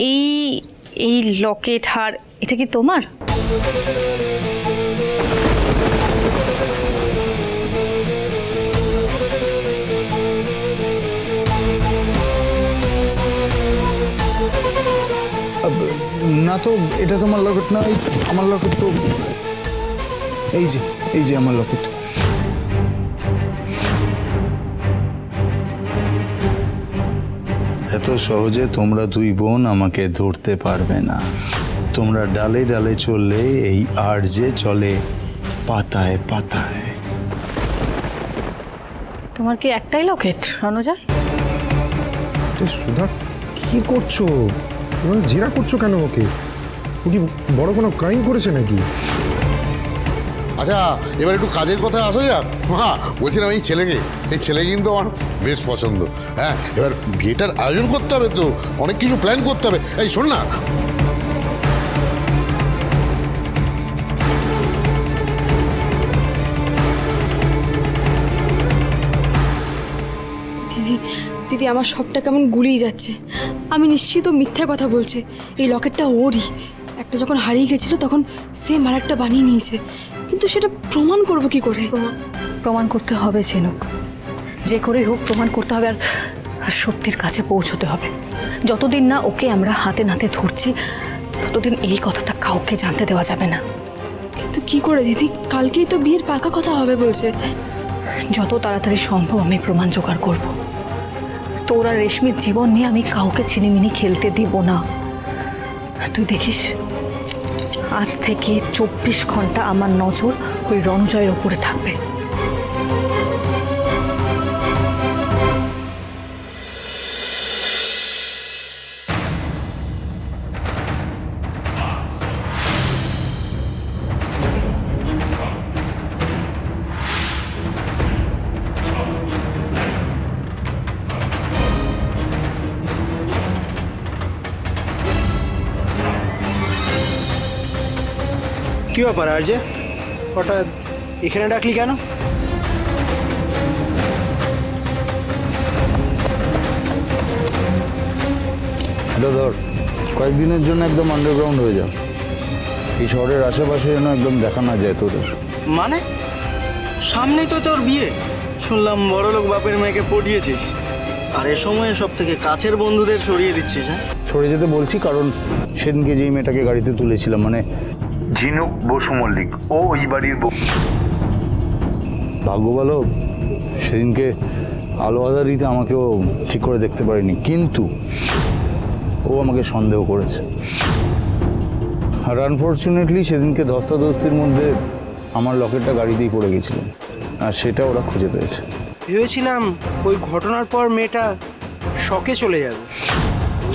এই এই লকেট হার, এটা কি তোমার? না তো, এটা তোমার লকেট না আমার লকেট তো, এই যে এই যে আমার লকেট। এত সহজে তোমরা দুই বোন আমাকে ধরতে পারবে না। তোমরা ডালে ডালে চললে এই আর যে চলে পাতায় পাতায়। তোমার কি একটাই লকেট রণজয়? তো সুধা কি করছ? তোমরা জেরা করছ কেন ওকে? ও কি বড় কোনো ক্রাইম করেছে নাকি? আচ্ছা এবার একটু কাজের কথা আসা যাক। মা, বলছিলাম এই ছেলেকে, এই ছেলে কিন্তু আমার বেশ পছন্দ। হ্যাঁ এবার বিয়েটার আয়োজন করতে হবে তো, অনেক কিছু প্ল্যান করতে হবে। এই, শোন না। দিদি আমার সবটা কেমন গুলিয়ে যাচ্ছে। আমি নিশ্চিত মিথ্যা কথা বলছে। এই লকেটটা ওরই। একটা যখন হারিয়ে গেছিল, তখন সেম আর বানিয়ে নিয়েছে। কিন্তু সেটা প্রমাণ করব কি করে? প্রমাণ করতে হবে ঝিনুক। যে করেই হোক প্রমাণ করতে হবে আর আর সত্যির কাছে পৌঁছতে হবে। যতদিন না ওকে আমরা হাতে নাতে ধরছি ততদিন এই কথাটা কাউকে জানতে দেওয়া যাবে না। কিন্তু কি করে দিদি? কালকেই তো বিয়ের পাকা কথা হবে বলছে। যত তাড়াতাড়ি সম্ভব আমি প্রমাণ জোগাড় করব। তোর রেশমির জীবন নিয়ে আমি কাউকে ছিনিমিনি খেলতে দিব না। তুই দেখিস আজ থেকে চব্বিশ ঘণ্টা আমার নজর ওই রণজয়ের ওপরে থাকবে। কি ব্যাপার আর যে হঠাৎ এখানে ডাকলি কেন? এটা ধর কয়েকদিনের জন্য একদম আন্ডারগ্রাউন্ড হয়ে যাও এই শহরের আশেপাশে যেন একদম দেখা না যায় তোদের। মানে? সামনেই তো তোর বিয়ে। শুনলাম বড়লোক বাপের মেয়েকে পটিয়েছিস। আর এ সময়ে সব থেকে কাছের বন্ধুদের সরিয়ে দিচ্ছিস হ্যাঁ? সরে যেতে বলছি কারণ সেদিনকে যেই মেয়েটাকে গাড়িতে তুলেছিলাম মানে ঝিনুক বসু মল্লিক ও ওই বাড়ির বউ। ভাগ্য ভালো সেদিনকে আলো আধারিতে আমাকেও ঠিক করে দেখতে পারিনি কিন্তু ও আমাকে সন্দেহ করেছে। আর আনফর্চুনেটলি সেদিনকে ধস্তাধস্তির মধ্যে আমার লকেটটা গাড়িতেই পড়ে গেছিল আর সেটা ওরা খুঁজে পেয়েছে। ভেবেছিলাম ওই ঘটনার পর মেয়েটা শখে চলে যাবে।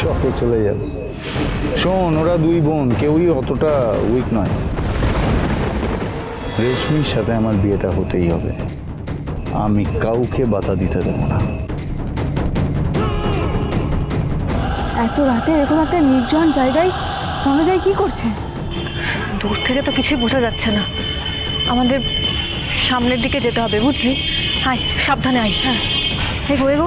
শখে চলে যাবে। শোন ওরা দুই বোন কেউই অতটা উইক নয়। রেশমির সাথে আমার বিয়েটা হতেই হবে। আমি কাউকে বাধা দিতে দেবো না। এত রাতে এরকম একটা নির্জন জায়গায় রণজয় কি করছে? দূর থেকে তো কিছুই বোঝা যাচ্ছে না। আমাদের সামনের দিকে যেতে হবে বুঝলি? আয় সাবধানে আয় হ্যাঁ। এগো এগো।